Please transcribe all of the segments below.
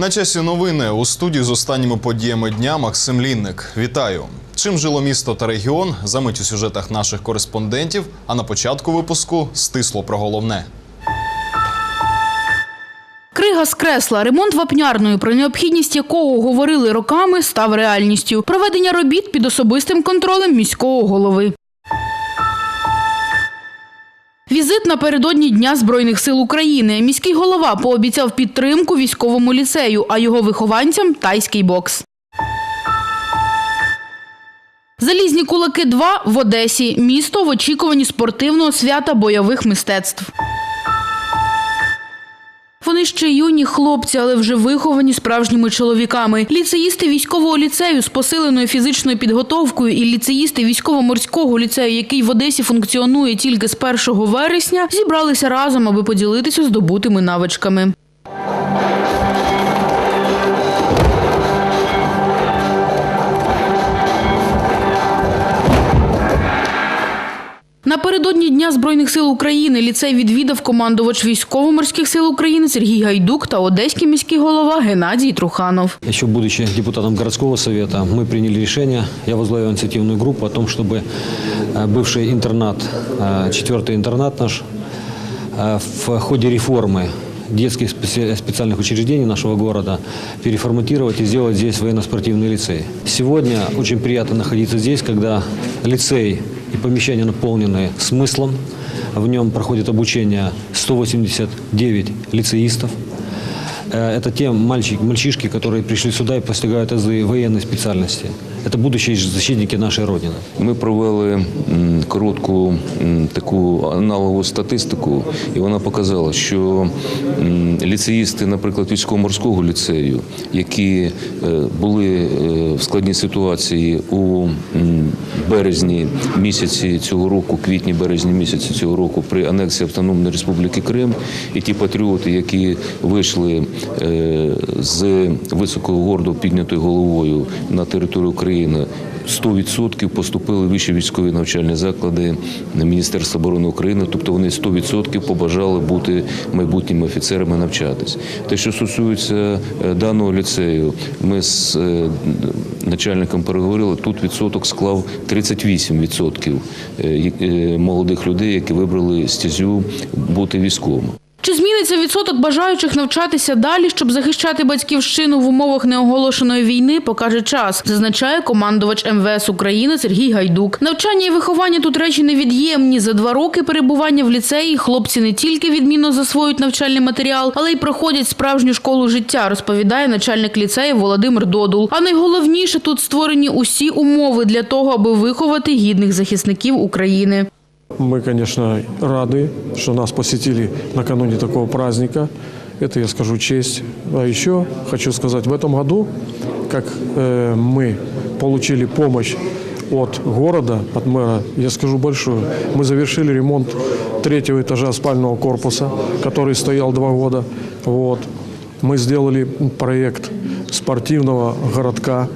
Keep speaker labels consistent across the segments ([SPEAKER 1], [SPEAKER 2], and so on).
[SPEAKER 1] На часі новини у студії з останніми подіями дня Максим Лінник. Вітаю! Чим жило місто та регіон? Замить у сюжетах наших кореспондентів. А на початку випуску стисло про головне.
[SPEAKER 2] Крига скресла. Ремонт вапнярної, про необхідність якого говорили роками, став реальністю. Проведення робіт під особистим контролем міського голови. Візит напередодні Дня Збройних сил України. Міський голова пообіцяв підтримку військовому ліцею, а його вихованцям – тайський бокс. Залізні кулаки 2 в Одесі. Місто в очікуванні спортивного свята бойових мистецтв. Вони ще юні хлопці, але вже виховані справжніми чоловіками. Ліцеїсти військового ліцею з посиленою фізичною підготовкою і ліцеїсти військово-морського ліцею, який в Одесі функціонує тільки з 1 вересня, зібралися разом, аби поділитися здобутими навичками. Напередодні Дня Збройних сил України ліцей відвідав командувач військово-морських сил України Сергій Гайдук та одеський міський голова Геннадій Труханов.
[SPEAKER 3] Еще будучи депутатом городского совета, мы приняли решение, я возглавил инициативную группу о том, чтобы э, бывший интернат, э, четвертый интернат наш, э, в ходе реформы детских специ- специальных учреждений нашего города переформатировать и сделать здесь военно-спортивный лицей. Сегодня очень приятно находиться здесь, когда лицей и помещения наполнены смыслом. В нем проходит обучение 189 лицеистов. Э, Это те мальчики, мальчишки, которые пришли сюда и постигают азы военной специальности. Это будущие защитники нашей Родины.
[SPEAKER 4] Ми провели коротку таку аналогову статистику, і вона показала, що ліцеїсти, наприклад, військово-морського ліцею, які е, були е, в складній ситуації у березні місяці цього року, квітні березні місяці цього року, при анексії Автономної Республіки Крим, і ті патріоти, які вийшли е, з високого гордо піднятою головою на територію України. 100% поступили вищі військові навчальні заклади Міністерства оборони України, тобто вони 100% побажали бути майбутніми офіцерами навчатись. Те, що стосується е, даного ліцею, ми з е, начальником переговорили. Тут відсоток склав 38% е, молодих людей, які вибрали стезю бути військовим.
[SPEAKER 2] Чи зміниться відсоток бажаючих навчатися далі, щоб захищати батьківщину в умовах неоголошеної війни, покаже час, зазначає командувач МВС України Сергій Гайдук. Навчання і виховання тут речі невід'ємні. За два роки перебування в ліцеї хлопці не тільки відмінно засвоюють навчальний матеріал, але й проходять справжню школу життя, розповідає начальник ліцею Володимир Додул. А найголовніше тут створені усі умови для того, аби виховати гідних захисників України.
[SPEAKER 5] Мы, конечно, рады, что нас посетили накануне такого праздника. Это, я скажу, честь. А еще хочу сказать, в этом году, как э, мы получили помощь от города, от мэра, я скажу большую. Мы завершили ремонт третьего этажа спального корпуса, который стоял два года. Вот. Мы сделали проект спортивного городка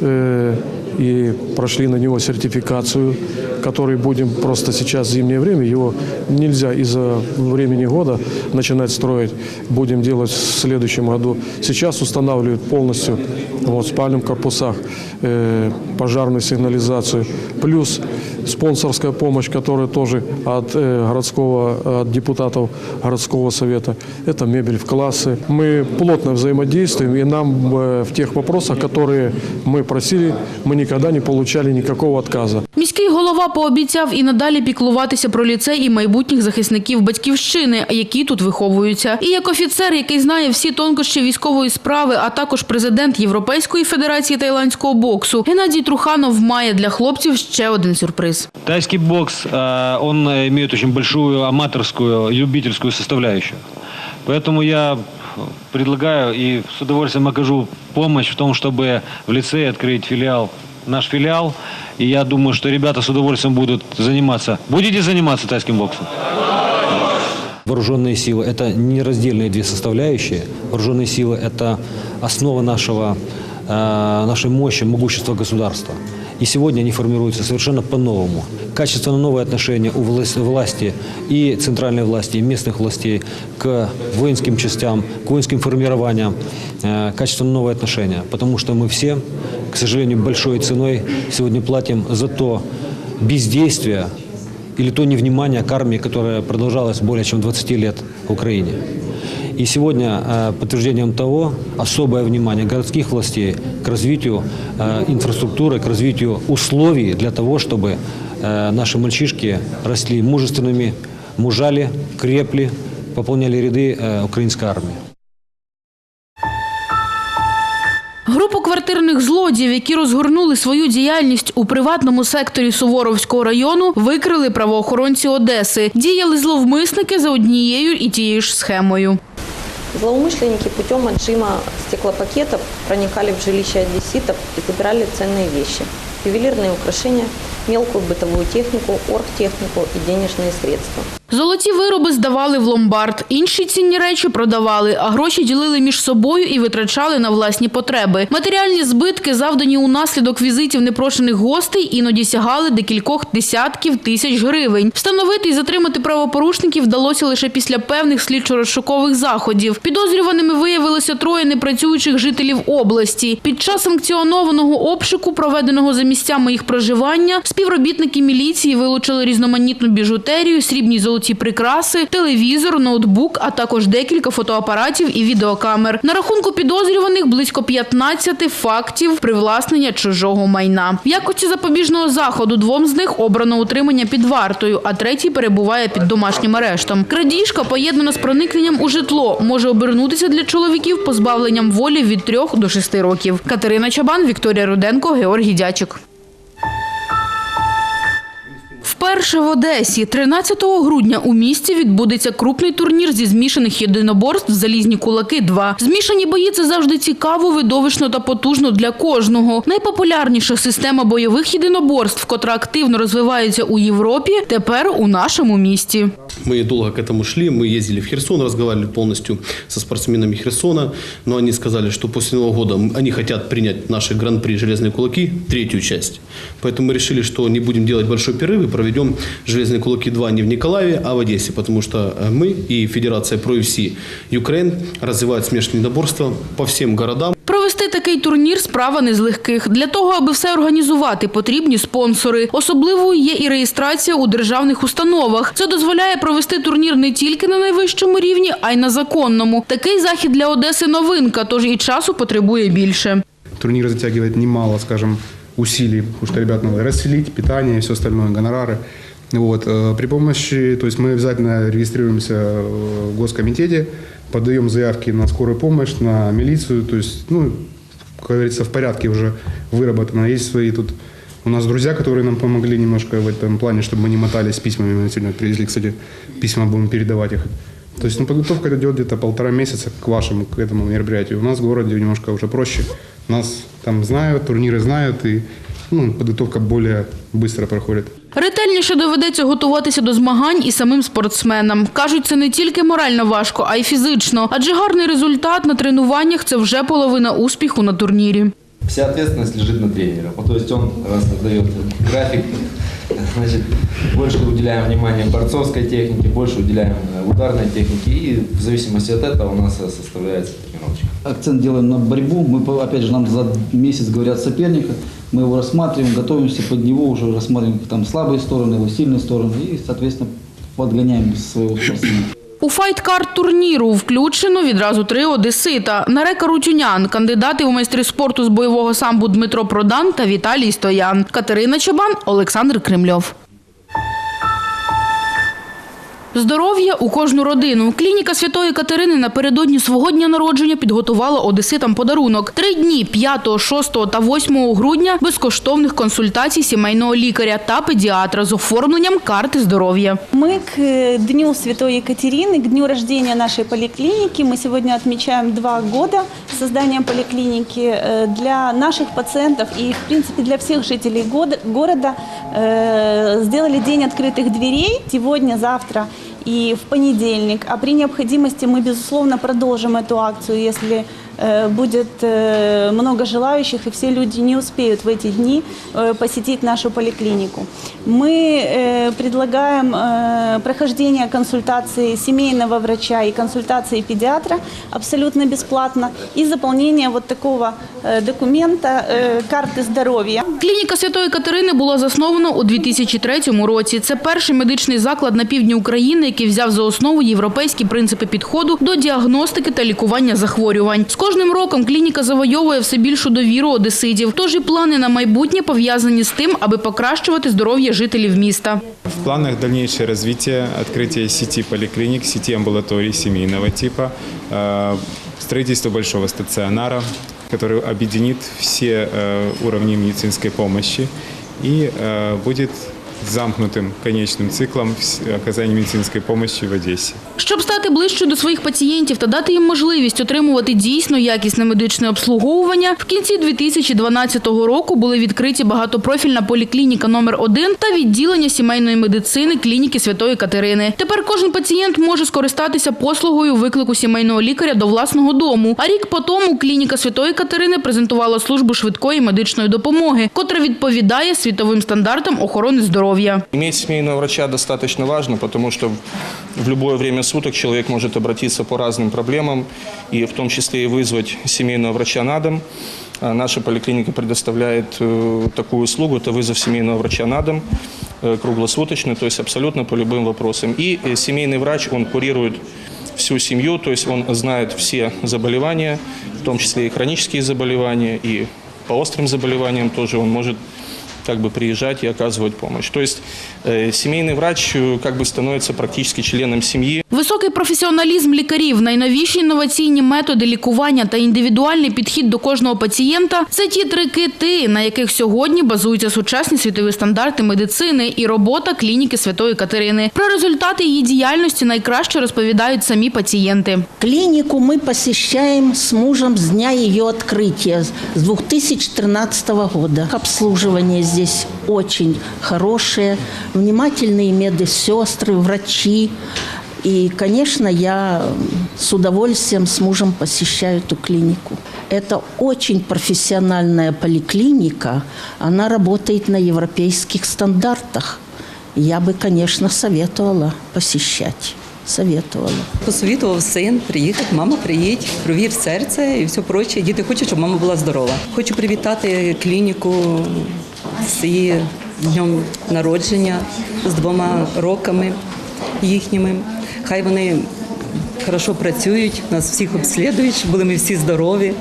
[SPEAKER 5] э, и прошли на него сертификацию, который будем просто сейчас в зимнее время, его нельзя из-за времени года начинать строить, будем делать в следующем году. Сейчас устанавливают полностью вот, в спальных корпусах э, пожарную сигнализацию, плюс спонсорская помощь, которая тоже от э, городского, от депутатов городского совета. Это мебель в классы. Мы плотно взаимодействуем, и нам э, в тех вопросах, которые мы просили, мы никогда не получали никакого отказа.
[SPEAKER 2] Міський голова пообіцяв і надалі піклуватися про ліцей і майбутніх захисників батьківщини, які тут виховуються. І як офіцер, який знає всі тонкощі військової справи, а також президент Європейської федерації тайландського боксу, Геннадій Труханов має для хлопців ще один сюрприз.
[SPEAKER 3] Тайский бокс, э, он имеет очень большую аматорскую, любительскую составляющую. Поэтому я предлагаю и с удовольствием окажу помощь в том, чтобы в лицее открыть филиал наш филиал. И я думаю, что ребята с удовольствием будут заниматься. Будете заниматься тайским боксом? Вооруженные силы – это нераздельные две составляющие. Вооруженные силы – это основа нашего, э, нашей мощи, могущества государства. И сегодня они формируются совершенно по-новому. Качественно новые отношения у влас- власти и центральной власти, и местных властей к воинским частям, к воинским формированиям. Э, Качественно новые отношения. Потому что мы все, к сожалению, большой ценой сегодня платим за то бездействие, или то невнимание к армии, которое продолжалось более чем 20 лет в Украине. И сегодня э, подтверждением того особое внимание городских властей к развитию э, инфраструктуры, к развитию условий для того, чтобы э, наши мальчишки росли мужественными, мужали, крепли, пополняли ряды э, украинской армии.
[SPEAKER 2] Групу квартирних злодіїв, які розгорнули свою діяльність у приватному секторі Суворовського району, викрили правоохоронці Одеси. Діяли зловмисники за однією і тією ж схемою.
[SPEAKER 6] Злоумышленники путем отжима стеклопакетов проникали в жилище одесситов и забирали ценные вещи, ювелирные украшения, мелкую бытовую технику, оргтехнику и денежные средства.
[SPEAKER 2] Золоті вироби здавали в ломбард, інші цінні речі продавали, а гроші ділили між собою і витрачали на власні потреби. Матеріальні збитки, завдані унаслідок візитів непрошених гостей, іноді сягали декількох десятків тисяч гривень. Встановити і затримати правопорушників вдалося лише після певних слідчо-розшукових заходів. Підозрюваними виявилося троє непрацюючих жителів області. Під час санкціонованого обшуку, проведеного за місцями їх проживання, співробітники міліції вилучили різноманітну біжутерію, срібні золоті прикраси, телевізор, ноутбук, а також декілька фотоапаратів і відеокамер. На рахунку підозрюваних близько 15 фактів привласнення чужого майна. В якості запобіжного заходу двом з них обрано утримання під вартою, а третій перебуває під домашнім арештом. Крадіжка, поєднана з проникненням у житло, може обернутися для чоловіків позбавленням волі від 3 до 6 років. Катерина Чабан, Вікторія Руденко, Георгій Дячик. Вперше в Одесі 13 грудня у місті відбудеться крупний турнір зі змішаних єдиноборств «Залізні кулаки-2». Змішані бої – це завжди цікаво, видовищно та потужно для кожного. Найпопулярніша система бойових єдиноборств, котра активно розвивається у Європі, тепер у нашому місті.
[SPEAKER 7] Мы долго к этому шли, мы ездили в Херсон, разговаривали полностью со спортсменами Херсона, но они сказали, что после Нового года они хотят принять наши гран-при «Железные кулаки», третью часть. Поэтому мы решили, что не будем делать большой перерыв и проведем «Железные кулаки 2» не в Николаеве, а в Одессе, потому что э, мы и Федерация Pro UFC Ukraine развивают смешанные единоборства по всем городам.
[SPEAKER 2] Провести такий турнір – справа не з легких. Для того, аби все організувати, потрібні спонсори. Особливою є і реєстрація у державних установах. Це дозволяє провести турнір не тільки на найвищому рівні, а й на законному. Такий захід для Одеси – новинка, тож і часу потребує більше.
[SPEAKER 8] Турнир затягивает немало, скажем, усилий, потому что ребят надо расселить, питание и все остальное, гонорары. Вот. э, При помощи, то есть мы обязательно регистрируемся в госкомитете, подаем заявки на скорую помощь, на милицию, то есть, ну, как говорится, в порядке уже выработано. Есть свои тут у нас друзья, которые нам помогли немножко в этом плане, чтобы мы не мотались с письмами. Мы сегодня привезли, кстати, письма, будем передавать их. То есть ну, подготовка идет где-то полтора месяца к вашему, к этому мероприятию. У нас в городе немножко уже проще. Нас там знают, турниры знают, и ну, підготовка більш швидко проходить.
[SPEAKER 2] Ретельніше доведеться готуватися до змагань і самим спортсменам. Кажуть, це не тільки морально важко, а й фізично. Адже гарний результат на тренуваннях – це вже половина успіху на турнірі.
[SPEAKER 9] Вся ответственность лежит на тренере. Вот, то есть он раз дает график, значит, больше уделяем внимание борцовской технике, больше уделяем э, ударной технике, и в зависимости от этого у нас э, составляется тренировочка.
[SPEAKER 10] Акцент делаем на борьбу. Мы, опять же, нам за месяц говорят соперника. Мы его рассматриваем, готовимся под него, уже рассматриваем там слабые стороны, его сильные стороны и, соответственно, подгоняем своего спортсмена.
[SPEAKER 2] У файткарт турніру включено відразу три одесита. Нарека Рутюнян, кандидати у майстри спорту з бойового самбу Дмитро Продан та Віталій Стоян. Катерина Чабан, Олександр Кремльов. Здоров'я у кожну родину. Клініка Святої Катерини напередодні свого дня народження підготувала одеситам подарунок. Три дні 5, 6 та 8 грудня безкоштовних консультацій сімейного лікаря та педіатра з оформленням карти здоров'я.
[SPEAKER 11] Мы к э, Дню Святой Екатерины, к дню рождения нашей поликлиники, мы сегодня отмечаем два года создания поликлиники э, для наших пациентов и, в принципе, для всех жителей года- города. э, Сделали день открытых дверей сегодня, завтра и в понедельник. А при необходимости мы, безусловно, продолжим эту акцию, если э, будет э, много желающих и все люди не успеют в эти дни э, посетить нашу поликлинику. Мы э, предлагаем э, прохождение консультации семейного врача и консультации педиатра абсолютно бесплатно и заполнение вот такого э, документа э, карты здоровья.
[SPEAKER 2] Клініка Святої Катерини була заснована у 2003 році. Це перший медичний заклад на півдні України, який взяв за основу європейські принципи підходу до діагностики та лікування захворювань. З кожним роком клініка завойовує все більшу довіру одеситів. Тож і плани на майбутнє пов'язані з тим, аби покращувати здоров'я жителів міста.
[SPEAKER 12] В планах дальнейшее развитие, открытие сети поликлиник, сети амбулаторий семейного типа, э, строительство большого стационара, который объединит все э, уровни медицинской помощи и э, будет замкнутым конечным циклом оказания медицинской помощи в Одессе.
[SPEAKER 2] Щоб стати ближчою до своїх пацієнтів та дати їм можливість отримувати дійсно якісне медичне обслуговування, в кінці 2012 року були відкриті багатопрофільна поліклініка номер 1 та відділення сімейної медицини клініки Святої Катерини. Тепер кожен пацієнт може скористатися послугою виклику сімейного лікаря до власного дому. А рік по тому клініка Святої Катерини презентувала службу швидкої медичної допомоги, котра відповідає світовим стандартам охорони здоров'я.
[SPEAKER 13] Иметь семейного врача достаточно важно, потому что в любое время суток человек может обратиться по разным проблемам, и в том числе и вызвать семейного врача на дом. А Наша поликлиника предоставляет э, такую услугу, это вызов семейного врача на дом, э, круглосуточно, то есть абсолютно по любым вопросам. И э, семейный врач, он курирует всю семью, то есть он знает все заболевания, в том числе и хронические заболевания, и по острым заболеваниям тоже он может как бы приезжать и оказывать помощь. То есть э, семейный врач э, как бы становится практически членом семьи.
[SPEAKER 2] Високий професіоналізм лікарів, найновіші інноваційні методи лікування та індивідуальний підхід до кожного пацієнта – це ті три кити, на яких сьогодні базуються сучасні світові стандарти медицини і робота клініки Святої Катерини. Про результати її діяльності найкраще розповідають самі пацієнти.
[SPEAKER 14] Клинику мы посещаем с мужем с дня ее открытия, с 2013 года. Обслуживание здесь очень хорошее, внимательные медсестры, врачи. И, конечно, я с удовольствием с мужем посещаю эту клинику. Это очень профессиональная поликлиника, она работает на европейских стандартах. Я бы, конечно, советовала посещать. Советовала.
[SPEAKER 15] Посовітував син приїхати, мама, приїдь, провір серце і все проче. Діти хочуть, щоб мама була здорова. Хочу привітати клініку З її днем народження, з двома роками їхніми. Хай вони хорошо працюють, нас всіх обслідують, щоб були ми всі здорові.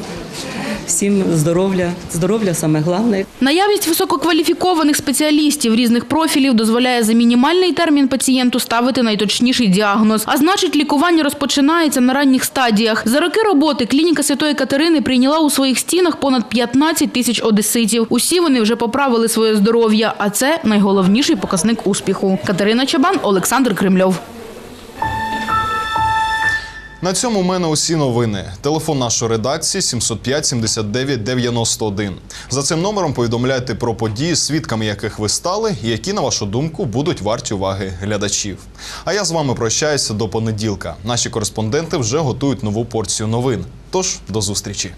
[SPEAKER 15] Всім здоров'я, здоров'я саме головне.
[SPEAKER 2] Наявність висококваліфікованих спеціалістів різних профілів дозволяє за мінімальний термін пацієнту ставити найточніший діагноз. А значить, лікування розпочинається на ранніх стадіях. За роки роботи клініка Святої Катерини прийняла у своїх стінах понад 15 тисяч одеситів. Усі вони вже поправили своє здоров'я, а це найголовніший показник успіху. Катерина Чабан, Олександр Кремльов.
[SPEAKER 1] На цьому в мене усі новини. Телефон нашої редакції 705 79 91. За цим номером повідомляйте про події, свідками яких ви стали, і які, на вашу думку, будуть варті уваги глядачів. А я з вами прощаюся до понеділка. Наші кореспонденти вже готують нову порцію новин. Тож до зустрічі.